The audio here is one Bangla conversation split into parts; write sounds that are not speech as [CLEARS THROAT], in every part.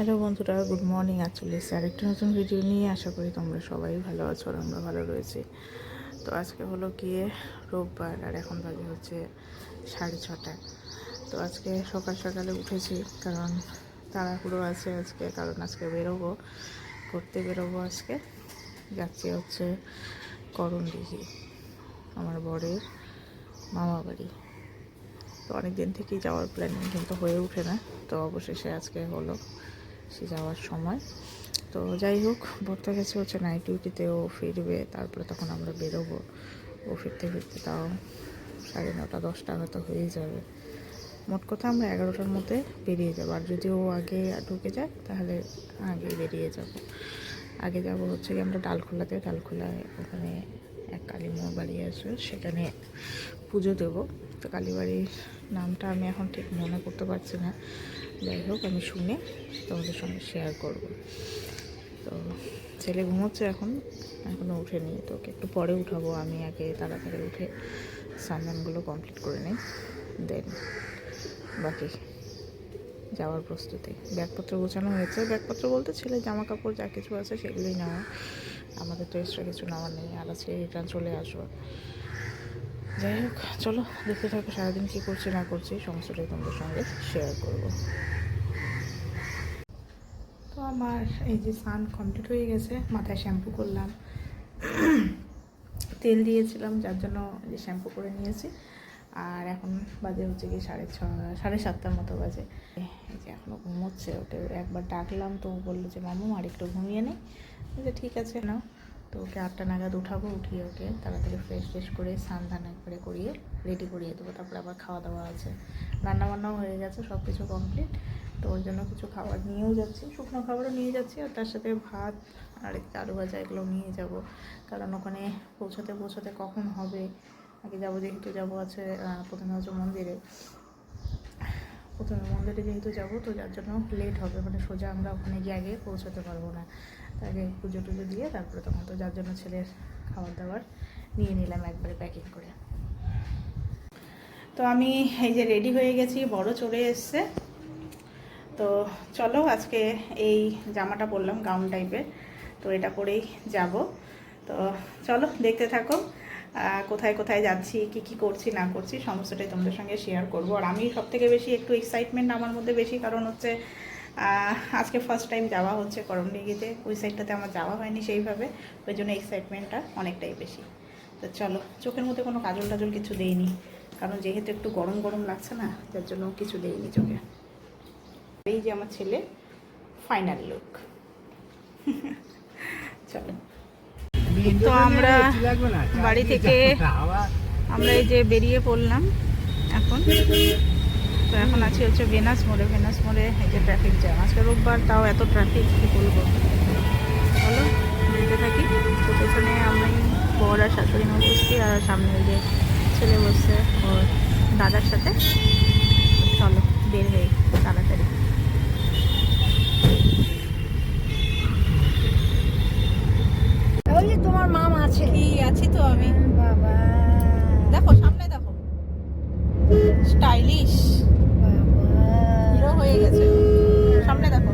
হ্যালো বন্ধুরা, গুড মর্নিং। আজ চলে এসেছি আরেকটা নতুন ভিডিও নিয়ে। আশা করি তোমরা সবাই ভালো আছো আর আমরা ভালো রয়েছি। তো আজকে হলো গিয়ে রোববার আর এখন বাজে হচ্ছে সাড়ে ছটা। তো আজকে সকাল সকালে উঠেছি কারণ তাড়াহুড়ো আছে আজকে, কারণ আজকে বেরোবো ঘুরতে বেরোবো আজকে। যাচ্ছি হচ্ছে করণ দিঘি, আমার বরের মামা বাড়ি। তো অনেক দিন থেকেই যাওয়ার প্ল্যানিং কিন্তু হয়ে ওঠে না। তো অবশেষে আজকে হলো সে যাওয়ার সময়। তো যাই হোক ভর্তা গেছে হচ্ছে নাইট ডিউটিতে ও ফিরবে, তারপরে তখন আমরা বেরোবো। ও ফিরতে ফিরতে তাও সাড়ে নটা, দশটা হয়তো হয়ে যাবে। মোট কথা আমরা এগারোটার মধ্যে বেরিয়ে যাব। আর যদি ও আগে ঢুকে যায়, তাহলে আগে বেরিয়ে যাব। আগে যাব হচ্ছে কি আমরা ডালখোলাতে। ডালখোলায় ওখানে এক কালীমার বাড়ি আছে, সেখানে পুজো দেবো। তো কালীবাড়ির নামটা আমি এখন ঠিক মনে করতে পারছি না। যাই হোক, আমি শুনে তোমাদের সঙ্গে শেয়ার করব। তো ছেলে ঘুমোচ্ছে এখন এখনও উঠেনি তো একটু পরে উঠাবো। আমি আগে তাড়াতাড়ি উঠে সামনানগুলো কমপ্লিট করে নিই দেন বাকি যাওয়ার প্রস্তুতি। ব্যাগপত্র গোছানো হয়েছে। ব্যাগপত্র বলতে ছেলে জামা কাপড় যা কিছু আছে সেগুলোই নেওয়া। আমাদের তো এক্সট্রা কিছু নেওয়ার নেই। আর আজকে রিটার্ন চলে আসব। যাই হোক, চলো, দেখতে থাকো সারাদিন কী করছি, না করছি, সমস্তটাই তোমাদের সঙ্গে শেয়ার করব। তো আমার এই যে স্নান কমপ্লিট হয়ে গেছে, মাথায় শ্যাম্পু করলাম। [CLEARS THROAT] তেল দিয়েছিলাম, যার জন্য যে শ্যাম্পু করে নিয়েছি। আর এখন বাজে হচ্ছে কি সাড়ে ছ, সাড়ে সাতটার মতো বাজে। এই যে এখনও ঘুমোচ্ছে, ওটা একবার ডাকলাম, তো বলল যে, মামু আর একটু ঘুমিয়ে নেই ঠিক আছে, নাও। তো ওকে আটটা নাগাদ উঠাবো, উঠিয়ে ওকে তাড়াতাড়ি ফ্রেশ ফ্রেশ করে, স্নান ধান একবারে করিয়ে রেডি করিয়ে দেবো। তারপরে আবার খাওয়া দাওয়া আছে। রান্না বান্নাও হয়ে গেছে সব কিছু কমপ্লিট তো ওর জন্য কিছু খাবার নিয়েও যাচ্ছি, শুকনো খাবারও নিয়ে যাচ্ছি আর তার সাথে ভাত আর আলু ভাজা এগুলো নিয়ে যাব। কারণ ওখানে পৌঁছাতে পৌঁছাতে কখন হবে? আগে যাব যেহেতু যাব আছে প্রথমে হচ্ছে মন্দিরে। প্রথমে মন্দিরে যেহেতু যাব তো যার জন্য লেট হবে। মানে সোজা আমরা ওখানে গিয়ে আগে পৌঁছাতে পারব না। তো আগে পুজো টুজো দিয়ে তারপরে তখন তো যার জন্য ছেলের খাবার দাবার নিয়ে নিলাম একবারে প্যাকিং করে। তো আমি এই যে রেডি হয়ে গেছি, বড় চলে এসছে। তো চলো আজকে এই জামাটা পরলাম গাউন টাইপের তো এটা পরেই যাব। তো চলো দেখতে থাকো কোথায় কোথায় যাচ্ছি, কি কি করছি, না করছি, সমস্তটাই তোমাদের সঙ্গে শেয়ার করব। আর আমি সব থেকে বেশি একটু এক্সাইটমেন্ট আমার মধ্যে বেশি, কারণ হচ্ছে আজকে ফার্স্ট টাইম যাওয়া হচ্ছে করমডিগিতে ওই সাইডটাতে আমার যাওয়া হয়নি সেইভাবে। ওই জন্য এক্সাইটমেন্টটা অনেকটাই বেশি। তো চলো চোখের মধ্যে কোনো কাজল টাজল কিছু দেইনি। কারণ যেহেতু একটু গরম গরম লাগছে না যার জন্য কিছু দেইনি চোখে। এই যে আমার ছেলে ফাইনাল লুক [LAUGHS] চলো। তো আমরা বাড়ি থেকে আমরা এই যে বেরিয়ে পড়লাম এখন। তো এখন আছি হচ্ছে ভেনাস মোড়ে ভেনাস মোড়ে এই যে ট্রাফিক জ্যাম আজকে রোববার, তাও এত ট্রাফিক কি বলব? চলো যেতে থাকি। তো পেছনে আমি বর আর শাশুড়ি মা বসছি, আর সামনে ওই যে ছেলে বসছে ওর দাদার সাথে। চলো, বের হয়ে তাড়াতাড়ি ওই যে তোমার মাম আছে কি আছি তো আমি বাবা দেখো সামনে দেখো স্টাইলিশ হিরো হয়ে গেছে সামনে দেখো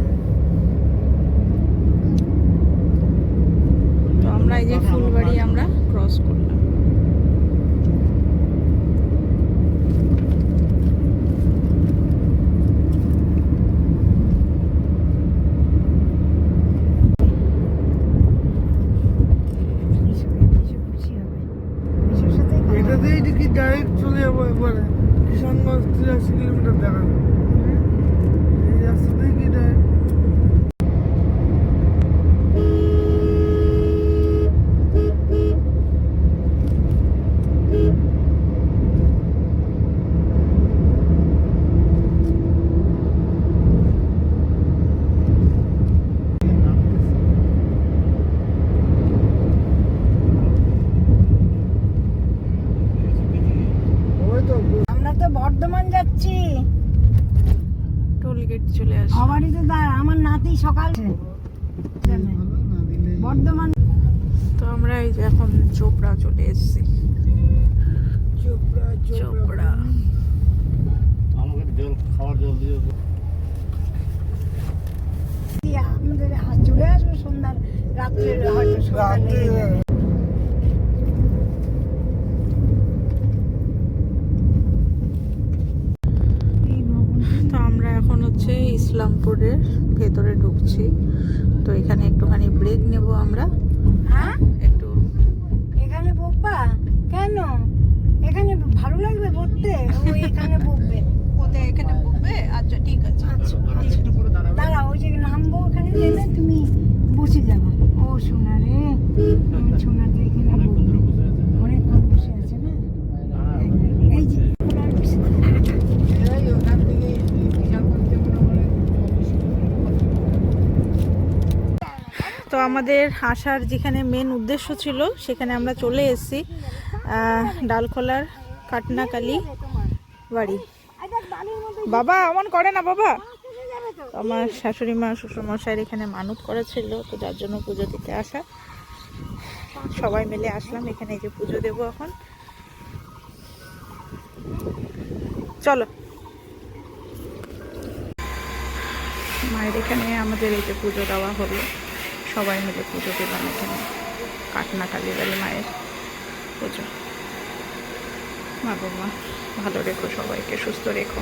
তো আমরা এই যে ফুলবাড়ি আমরা ক্রস করলাম এটা দিয়ে কি ডাইরেক্ট চলে যাব এবারে কিষানগঞ্জ তিরাশি কিলোমিটার দেখান এই রাস্তাতেই কি ডাইরেক্ট ওই তো আমরা তো বর্ধমান যাচ্ছি টোল গেট চলে আসে আমারই তো আমার নাতি সকাল বর্ধমান তো আমরা এই যে এখন চোপড়া চলে এসেছি। চোপড়া চোপড়া। আমাকে জল খাওয়ার জল দিয়ে সন্ধ্যার রাত্রে হয়তো সন্ধ্যা রাত্রে লেগে যাবে। এই ভবনটা তো আমরা এখন হচ্ছে ইসলামপুরের ভেতরে ঢুকছি। তো এখানে একটুখানি ব্রেক নেব আমরা। হ্যাঁ? একটু এখানে বকবা? কেন? এখানে ভালো লাগবে বলতে ও এখানে বকবে। ওদের এখানে বলবে আচ্ছা ঠিক আছে। আচ্ছা দাঁড়া ওই যে নামবো ওখানে তুমি বসে যাব। ও সোনা রে সোনা এখানে বকবে অনেকক্ষণ বসে আছে না এই যে ওনার বসে তো আমাদের আসার যেখানে মেন উদ্দেশ্য ছিল, সেখানে আমরা চলে এসেছি ডালখোলার কাটনাকালি বাড়ি। বাবা, অমন করে না বাবা। আমার শাশুড়ি মা, শ্বশুরমশাইয়ের এখানে মানত করা ছিল তো যার জন্য পুজো দিতে আসা। সবাই মিলে আসলাম, এখানে যে পুজো দেবো এখন। চলো। মায়ের এখানে আমাদের এই যে পুজো দেওয়া হলো। সবাই মিলে পুজো দিলাম এখানে। কাটনা কালীবাড়ি মায়ের পুজো। মা গো মা ভালো রেখো সবাইকে, সুস্থ রেখো।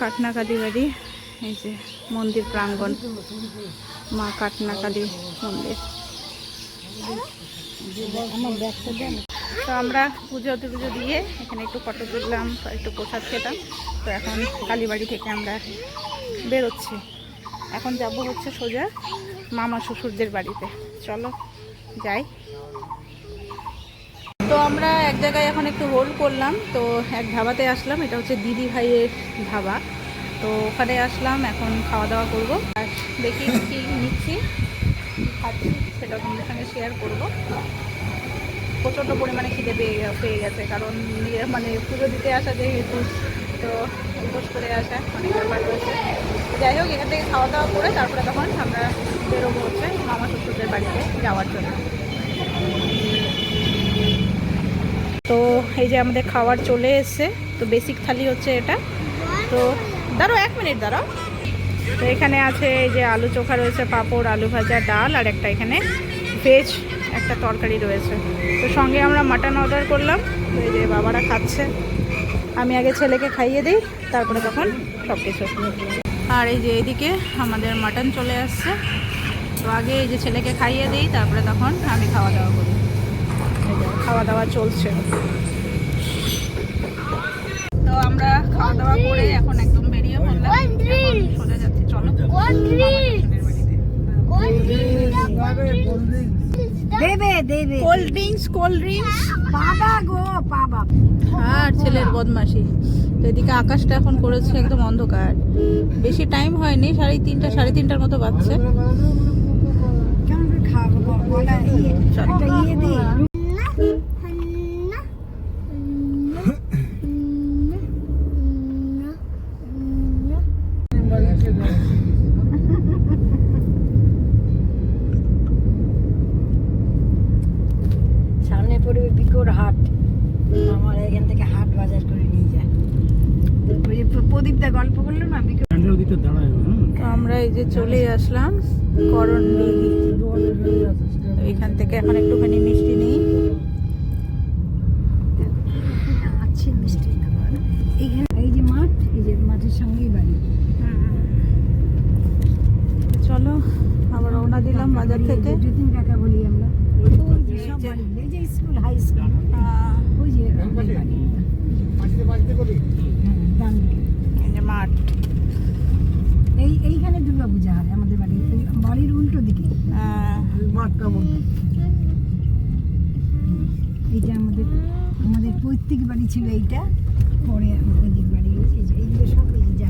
কাটনা কালীবাড়ি এই যে মন্দির প্রাঙ্গণ, মা কাটনা কালী মন্দির। তো আমরা পুজো টুজো দিয়ে এখানে একটু ফটো তুললাম, একটু প্রসাদ খেতাম। তো এখন কালীবাড়ি থেকে আমরা বেরোচ্ছি। এখন যাব হচ্ছে সোজা মামা শ্বশুরদের বাড়িতে। চলো, যাই। তো আমরা এক জায়গায় এখন একটু হোল্ড করলাম। তো এক ধাবাতে আসলাম, এটা হচ্ছে দিদি ভাইয়ের ধাবা। তো ওখানে আসলাম, এখন খাওয়া দাওয়া করব। আর দেখি কি নিচ্ছি খাচ্ছি, সেটা তোমাদের সঙ্গে শেয়ার করব। প্রচণ্ড পরিমাণে খিদে পেয়ে পেয়ে গেছে, কারণ ইয়ে মানে পুজো দিতে আসা যেহেতু, তো উপোস করে আসা অনেক ব্যাপার রয়েছে। যাই হোক, এখান থেকে খাওয়া দাওয়া করে তারপরে তখন আমরা বেরোবো হচ্ছে মামা শ্বশুরদের বাড়িতে যাওয়ার জন্য। তো এই যে আমাদের খাওয়ার চলে এসছে, তো বেসিক থালি হচ্ছে এটা। তো দাঁড়ো এক মিনিট দাঁড়াও। তো এখানে আছে এই যে আলু চোখা রয়েছে, পাঁপড়, আলু ভাজা, ডাল, আর একটা এখানে ভেজ একটা তরকারি রয়েছে। তো সঙ্গে আমরা মাটন অর্ডার করলাম। তো এই যে বাবারা খাচ্ছে। আমি আগে ছেলেকে খাইয়ে দিই, তারপরে তখন সব কিছু আর এই যে এদিকে আমাদের মাটন চলে আসছে। তো আগে এই যে ছেলেকে খাইয়ে দিই, তারপরে তখন আমি খাওয়া দাওয়া করি। খাওয়া দাওয়া চলছে। তো আমরা খাওয়া দাওয়া করে এখন একদম বেরিয়ে পড়লাম এখন সোজা যাচ্ছি চলো মামা শ্বশুরের বাড়িতে দেবে দেবে। কোল্ড ড্রিঙ্কস কোল্ড ড্রিঙ্কস বাবা গো বাবা। আর ছেলের বদমাশি। তো এদিকে আকাশটা এখন করেছে একদম অন্ধকার। বেশি টাইম হয়নি সাড়ে তিনটা সাড়ে তিনটার মতো বাজছে। কেমন খাব বল? বলা ইয়ে চল। একটা ইয়ে দে সামনে পড়বে হাট আমার এখান থেকে হাট বাজার করে নিয়ে যায়। প্রদীপদা গল্প করল না তো আমরা এই যে চলে আসলাম করণডি এখান থেকে এখন একটুখানি মিষ্টি নিই আছে মিষ্টি খাবার এইখানে এই যে মাঠ এই যে মাঠের সঙ্গেই বাড়ি চলো আবার রওনা দিলাম বাজার থেকে যতীন কাকা বলি আমরা ওই যে সব বাড়ি, এই যে স্কুল হাই স্কুল আহ, ওই যে ওদের বাড়ি হ্যাঁ, ডান দিকে। এই যে মাঠ এই এইখানে দুর্গা পূজা হয় আমাদের বাড়ি এই বাড়ির উল্টো দিকে আহ, এইটা আমাদের আমাদের পৈতৃক বাড়ি ছিল এইটা পরে আমাদের বাড়ি হয়েছে। এই যে এইগুলো সব এই যে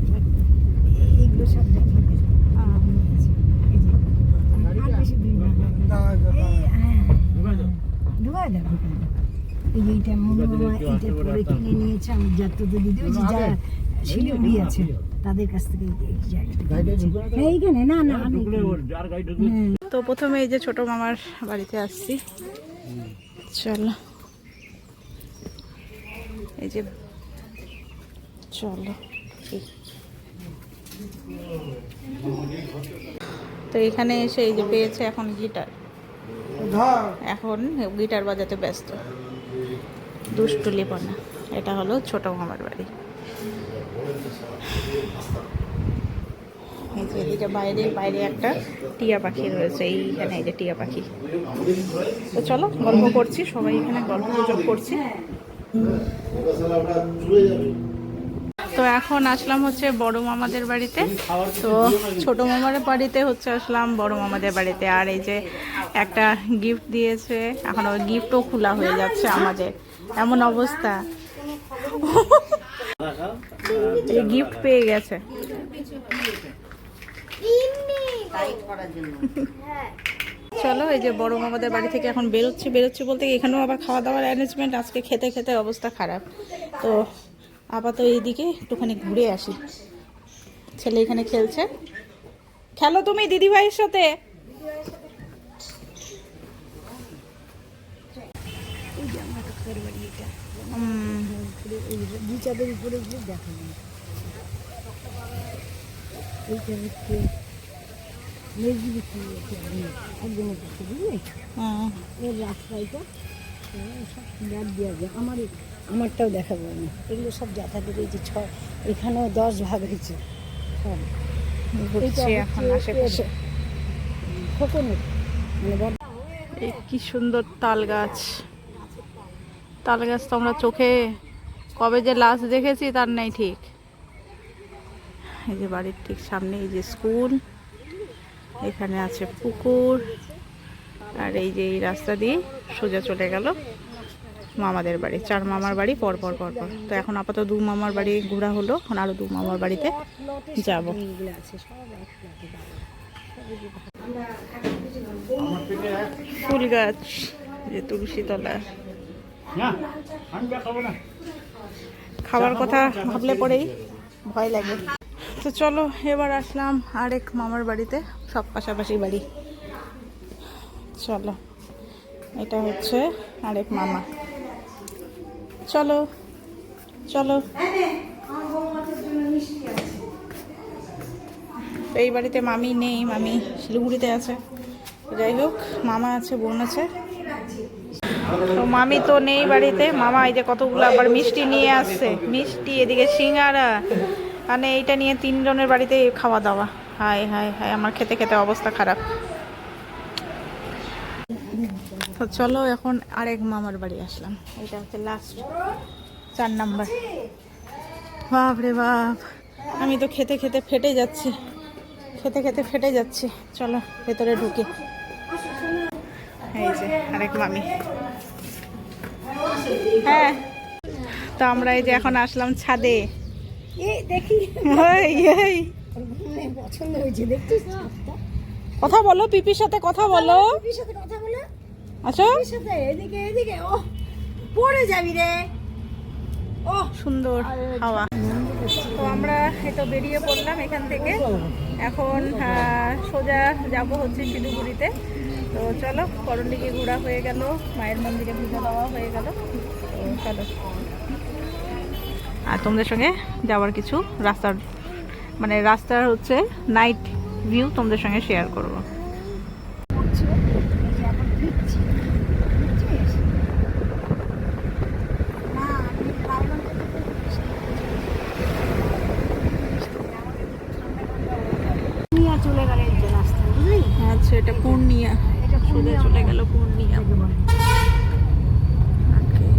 এইগুলো সব এই যে ঢুকায় এই এইটা মনে পরে কিনে নিয়েছে আমি যাত্রাতে দিদি ওই যে যা শিলিগুড়ি আছে তাদের কাছ থেকে। হ্যাঁ, এইখানে না না হ্যাঁ। তো প্রথমে এই যে ছোট মামার বাড়িতে আসছি। চলো। এই যে চলো। তো এখানে এসে এই যে পেয়েছে এখন গিটার। এখন গিটার বাজাতে ব্যস্ত। দুষ্টুলিপনা এটা হলো ছোট মামার বাড়ি। এই যে এদিকে বাইরে বাইরে একটা টিয়া পাখি রয়েছে। এইখানে এই যে টিয়া পাখি। তো চলো গল্প করছি। সবাই এখানে গল্প গুজব করছি। তো এখন আসলাম হচ্ছে বড় মামাদের বাড়িতে। তো ছোট মামার বাড়িতে হচ্ছে আসলাম বড় মামাদের বাড়িতে। আর এই যে একটা গিফট দিয়েছে এখন ওই গিফটও খোলা হয়ে যাচ্ছে আমাদের। এমন অবস্থা। এই গিফট পেয়ে গেছে। [LAUGHS] চলো এই যে বড় মামাদের বাড়ি থেকে এখন বেরোচ্ছি বেরোচ্ছি বলতে এখানেও আবার খাওয়া দাওয়ার অ্যারেঞ্জমেন্ট আজকে খেতে খেতে অবস্থা খারাপ তো আপাতত এইদিকে একটুখানি ঘুরে আসি ছেলে এখানে খেলছে খেলো তুমি দিদি ভাইয়ের সাথে উম, উপরে দেখা সব ব্যাগ দেওয়া যায় আমারটাও না এগুলো সব যাতায়াতের এই যে ছ এখানেও দশ ভাগ হয়েছে কি সুন্দর তাল গাছ। তাল গাছ তো আমরা চোখে কবে যে লাস্ট দেখেছি তার নেই ঠিক। এই যে বাড়ির ঠিক সামনে এই যে স্কুল এখানে আছে পুকুর আর এই যে এই রাস্তা দিয়ে সোজা চলে গেল মামাদের বাড়ি। চার মামার বাড়ি পরপর পর পর পর তো এখন আপাতত দু মামার বাড়ি ঘোরা হলো এখন আরও দু মামার বাড়িতে যাব। ফুল গাছ যে তুলসী তলা খাবার কথা ভাবলে পরেই ভয় লাগে। তো চলো, এবার আসলাম আরেক মামার বাড়িতে, সব পাশাপাশি বাড়ি। চলো, এটা হচ্ছে আরেক মামা। চলো চলো। এই বাড়িতে মামি নেই, মামি শিলিগুড়িতে আছে। যাই হোক, মামা আছে, বোন আছে। তো মামি তো নেই বাড়িতে। মামা এই যে কতগুলো আবার মিষ্টি নিয়ে আসছে। মিষ্টি, এদিকে সিঙ্গারা। মানে এইটা নিয়ে তিনজনের বাড়িতে খাওয়া দাওয়া হাই হাই হাই আমার খেতে খেতে অবস্থা খারাপ। তো চলো এখন আরেক মামার বাড়ি আসলাম। এটা হচ্ছে লাস্ট চার নাম্বার। বাপ রে বাপ, আমি তো খেতে খেতে ফেটে যাচ্ছি। খেতে খেতে ফেটে যাচ্ছি। চলো ভেতরে ঢুকে। এই যে আরেক মামি। হ্যাঁ তো আমরা এই যে এখন আসলাম ছাদে। দেখি। পছন্দ হয়েছে দেখছিস? কথা বলো পিপির সাথে কথা বলো। পিপির সাথে কথা বলে। আচ্ছা সাথে এদিকে এদিকে। ও পড়ে যাবি রে। ও সুন্দর হাওয়া। তো আমরা এটা বেরিয়ে পড়লাম এখান থেকে। এখন সোজা যাব হচ্ছে শিলিগুড়িতে। তো চলো করণদিকে ঘোরা হয়ে গেল মায়ের মন্দিরে পুজো দেওয়া হয়ে গেল। তো চলো। আর তোমাদের সঙ্গে যাওয়ার কিছু রাস্তার মানে রাস্তার হচ্ছে নাইট ভিউ তোমাদের সঙ্গে শেয়ার করব। চলে গেল আচ্ছা এটা পূর্ণিয়া। এটা সোজা পূর্ণিয়া চলে গেল পূর্ণিয়া এটাকে বলে। Okay.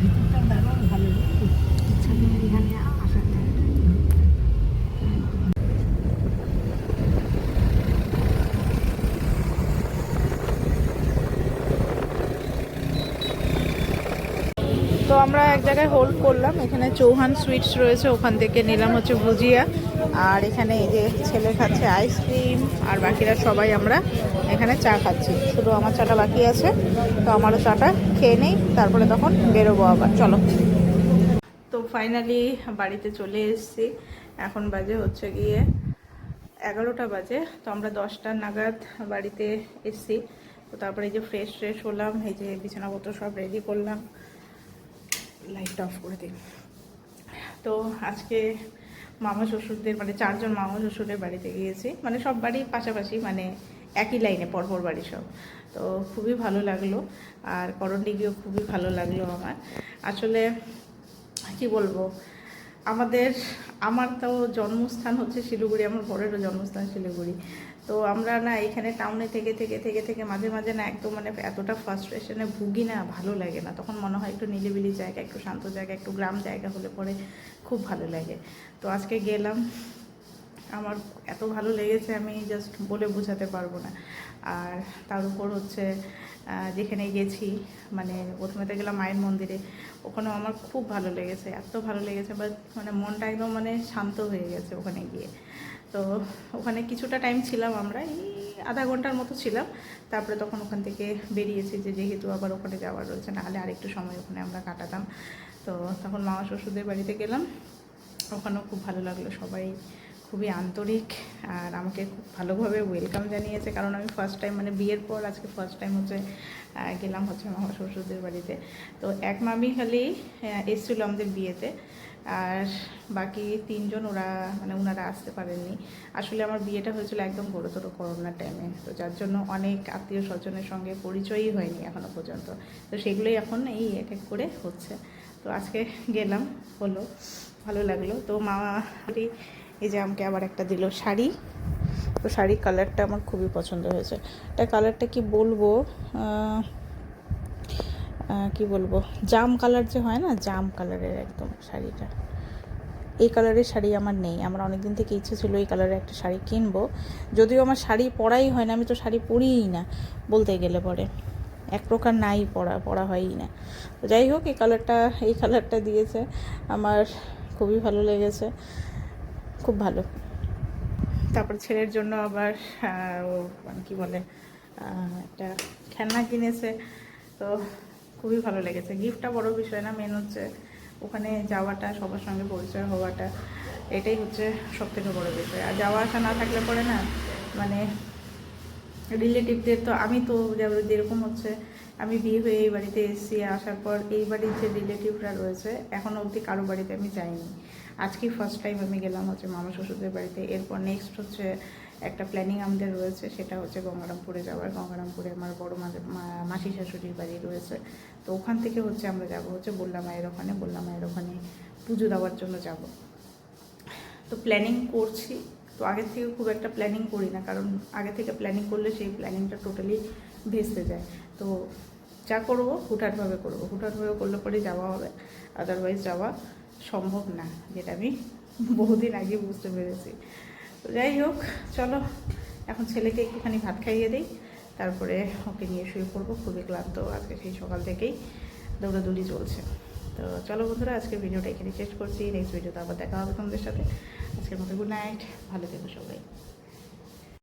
ভিতরটা দারুণ ভালো ইচ্ছা করে এখানে আসার আমরা এক জায়গায় হোল্ড করলাম। এখানে চৌহান সুইটস রয়েছে, ওখান থেকে নিলাম হচ্ছে ভুজিয়া। আর এখানে এই যে ছেলে খাচ্ছে আইসক্রিম আর বাকিরা সবাই আমরা এখানে চা খাচ্ছি। শুধু আমার চাটা বাকি আছে, তো আমারও চাটা খেয়ে নেই, তারপরে তখন বেরোবো আবার। চলো। তো ফাইনালি বাড়িতে চলে এসেছি। এখন বাজে হচ্ছে গিয়ে এগারোটা বাজে, তো আমরা দশটা নাগাদ বাড়িতে এসছি। তো তারপরে এই যে ফ্রেশ ফ্রেশ হলাম, এই যে বিছানাপত্র সব রেডি করলাম। লাইটটা অফ করে দিই। তো আজকে মামা শ্বশুরদের মানে চারজন মামা শ্বশুরের বাড়িতে গিয়েছি। মানে সব বাড়ি পাশাপাশি মানে একই লাইনে পরপর বাড়ি সব। তো খুবই ভালো লাগল, আর করণডি গিয়েও খুবই ভালো লাগল আমার। আসলে কি বলব, আমাদের, আমার তো জন্মস্থান হচ্ছে শিলিগুড়ি, আমার বড়েরও জন্মস্থান শিলিগুড়ি। তো আমরা না এখানে টাউনে থেকে থেকে থেকে থেকে মাঝে মাঝে না একদম মানে এতটা ফার্স্ট্রেশনে ভুগি না, ভালো লাগে না। তখন মনে হয় একটু নিলিবিলি জায়গা, একটু শান্ত জায়গা, একটু গ্রাম জায়গা হলে পরে খুব ভালো লাগে। তো আজকে গেলাম। আমার এত ভালো লেগেছে, আমি জাস্ট বলে বোঝাতে পারব না। আর তার উপর হচ্ছে যেখানে গেছি মানে প্রথমে তো গেলাম মায়ের মন্দিরে, ওখানেও আমার খুব ভালো লেগেছে, এত ভালো লেগেছে বাট মানে মনটা একদম মানে শান্ত হয়ে গেছে ওখানে গিয়ে। তো ওখানে কিছুটা টাইম ছিলাম আমরা, এই আধা ঘণ্টার মতো ছিলাম। তারপরে তখন ওখান থেকে বেরিয়েছি যে যেহেতু আবার ওখানে যাওয়ার রয়েছে, নাহলে আরেকটু সময় ওখানে আমরা কাটাতাম। তো তখন মামা শ্বশুরদের বাড়িতে গেলাম। ওখানেও খুব ভালো লাগল, সবাই খুবই আন্তরিক আর আমাকে খুব ভালোভাবে ওয়েলকাম জানিয়েছে। কারণ আমি ফার্স্ট টাইম মানে বিয়ের পর আজকে ফার্স্ট টাইম হচ্ছে গেলাম হচ্ছে মামা শ্বশুরদের বাড়িতে। তো এক মামি খালি এসেছিল আমাদের বিয়েতে। আর বাকি তিনজন ওরা মানে ওনারা আসতে পারেননি। আসলে আমার বিয়েটা হয়েছিল একদম বড়োতর করোনার টাইমে তো যার জন্য অনেক আত্মীয় স্বজনের সঙ্গে পরিচয়ই হয়নি এখনও পর্যন্ত। তো সেগুলোই এখন এই এক এক করে হচ্ছে। তো আজকে গেলাম, হলো, ভালো লাগল। তো মা এই যে আমাকে আবার একটা দিল শাড়ি। তো শাড়ির কালারটা আমার খুবই পছন্দ হয়েছে। এটা কালারটা কি বলব? কি বলব? জাম কালার যে হয় না, জাম কালারের একদম শাড়িটা। এই কালারের শাড়ি আমার নেই। আমার অনেক দিন থেকে ইচ্ছে ছিল এই কালারের একটা শাড়ি কিনবো। যদিও আমার শাড়ি পরাই হয় না, আমি তো শাড়ি পরিই না, বলতে গেলে পরে। এক প্রকার নাই পরা পরা হয়ই না। তো যাই হোক, এই কালারটা এই কালারটা দিয়েছে। আমার খুবই ভালো লেগেছে। খুব ভালো। তারপর ছেলের জন্য আবার কী বলে একটা খেলনা কিনেছে। তো খুবই ভালো লেগেছে। গিফটটা বড় বিষয় না মেন হচ্ছে ওখানে যাওয়াটা, সবার সঙ্গে পরিচয় হওয়াটা, এটাই হচ্ছে সব থেকে বড় বিষয়। আর যাওয়া আসা না থাকলে পরে না মানে রিলেটিভদের তো আমি তো যেরকম হচ্ছে আমি বিয়ে হয়ে এই বাড়িতে এসেছি, আসার পর এই বাড়ির যে রিলেটিভরা রয়েছে এখনও অবধি কারও বাড়িতে আমি যাইনি। আজকেই ফার্স্ট টাইম আমি গেলাম হচ্ছে মামা শ্বশুরদের বাড়িতে, এরপর নেক্সট হচ্ছে একটা প্ল্যানিং আমাদের রয়েছে, সেটা হচ্ছে গঙ্গারামপুরে যাওয়ার। গঙ্গারামপুরে আমার বড় মাসি শাশুড়ির বাড়ি রয়েছে। তো ওখান থেকে হচ্ছে আমরা যাব, হচ্ছে বললা মায়ের ওখানে, বললা মায়ের ওখানে পুজো দেওয়ার জন্য যাব। তো প্ল্যানিং করছি, তো আগের থেকে খুব একটা প্ল্যানিং করি না, কারণ আগে থেকে প্ল্যানিং করলে সেই প্ল্যানিংটা টোটালি ভেস্তে যায়। তো যা করব, হুটহাটভাবে করব। হুটহাটভাবে করলে পরে যাওয়া হবে আদারওয়াইজ যাওয়া সম্ভব না, যেটা আমি বহুদিন আগে বুঝতে পেরেছি। যাই হোক, চলো, এখন ছেলেকে একটুখানি ভাত খাইয়ে দিই। তারপরে ওকে নিয়ে শুয়ে পড়ব, খুবই ক্লান্ত আজকে সেই সকাল থেকেই দৌড়াদৌড়ি চলছে। তো চলো বন্ধুরা আজকে ভিডিওটা এখানে শেষ করছি। নেক্সট ভিডিওতে আবার দেখা হবে তোমাদের সাথে। আজকের মতো গুড নাইট ভালো থেকো সবাই।